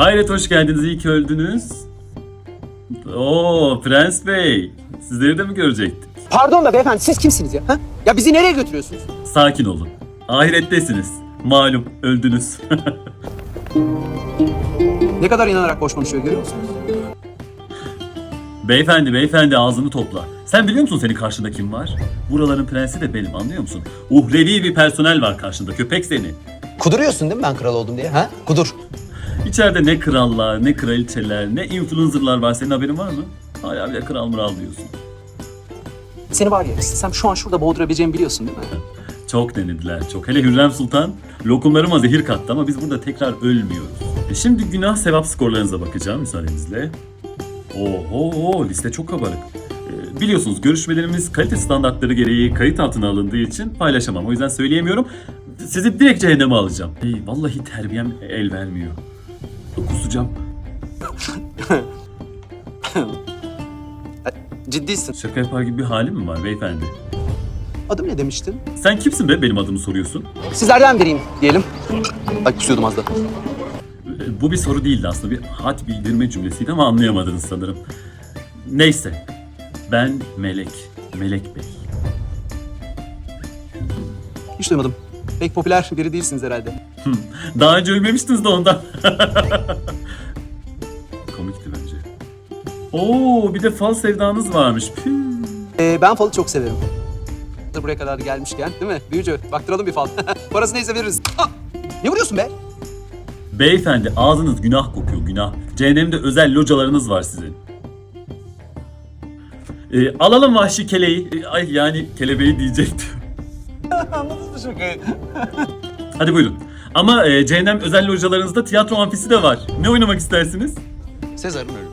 Hayret hoş geldiniz. İyi ki öldünüz. Oo Prens Bey. Sizleri de mi görecektik? Pardon da beyefendi siz kimsiniz ya? Ha? Ya bizi nereye götürüyorsunuz? Sakin olun. Ahirettesiniz. Malum öldünüz. Ne kadar inanarak boş konuşuyor görüyor musunuz? beyefendi beyefendi ağzını topla. Sen biliyor musun senin karşında kim var? Buraların prensi de benim anlıyor musun? Uhrevi bir personel var karşında köpek seni. Kuduruyorsun değil mi ben kral oldum diye? Ha? Kudur. İçeride ne krallar, ne kraliçeler, ne influencerlar var. Senin haberin var mı? Hala bile kral mıral diyorsun. Seni var ya istesem şu an şurada boğdurabileceğimi biliyorsun değil mi? Çok denediler çok. Hele Hürrem Sultan lokumlarıma zehir kattı ama biz burada tekrar ölmüyoruz. E şimdi günah sevap skorlarınıza bakacağım müsaadenizle. Oho liste çok kabarık. E, biliyorsunuz görüşmelerimiz kalite standartları gereği kayıt altına alındığı için paylaşamam. O yüzden söyleyemiyorum. Sizi direkt cehenneme alacağım. Ey, vallahi terbiyem el vermiyor. Kusacağım. Ciddisin. Şaka yapar gibi bir halim mi var beyefendi? Adım ne demiştin? Sen kimsin be benim adımı soruyorsun? Sizlerden biriyim diyelim. Ay kusuyordum az da. E, Bu bir soru değildi aslında. Bir hat bildirme cümlesiydi ama anlayamadınız sanırım. Neyse. Ben Melek. Melek Bey. Hiç duymadım. Pek popüler biri değilsiniz herhalde. Daha önce ölmemiştiniz de ondan. Komikti bence. Oo, bir de fal sevdanız varmış. Püh. Ee, ben falı çok severim. Buraya kadar gelmişken değil mi? Büyücü baktıralım bir fal. Parası neyse veririz. Ah! Ne vuruyorsun be? Beyefendi ağzınız günah kokuyor günah. Cehennemde özel localarınız var sizin. Ee, alalım vahşi keleği. Ee, ay yani kelebeği diyecektim. Anladınız mı şakayı? Hadi buyurun. Ama e, cehennem özel localarınızda tiyatro amfisi de var. Ne oynamak istersiniz? Sezar'ın ölümü.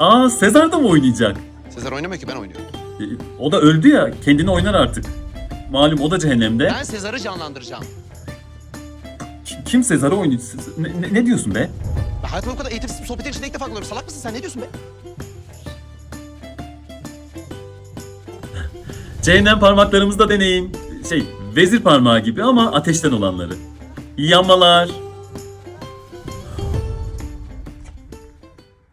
Aa Sezar da mı oynayacak? Sezar oynamıyor ki ben oynuyorum. E, o da öldü ya kendini oynar artık. Malum o da cehennemde. Ben Sezar'ı canlandıracağım. Kim- Kim Sezar'ı oynuyor? Ne, ne- ne diyorsun be? Ben hayatımda bu kadar eğitimsiz bir sohbetin içinde ilk defa kullanıyorum. Salak mısın sen? Ne diyorsun be? Cehennem parmaklarımızda deneyin. Şey vezir parmağı gibi ama ateşten olanları. İyi yanmalar.